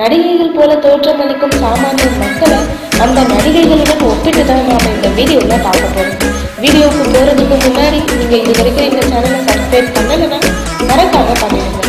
நடிகைகள் போல தோற்றமளிக்கும் சாமானிய மக்களை அந்த நடிகைகளுடன் ஒப்பிட்டு தான் நாம இந்த வீடியோல பார்க்க போறோம். வீடியோவுக்கு போறதுக்கு முன்னாடி நீங்க இது வரைக்கும் இந்த சேனலை சப்ஸ்கிரைப் பண்ணலைன்னா மறக்காம பண்ணிடுங்க.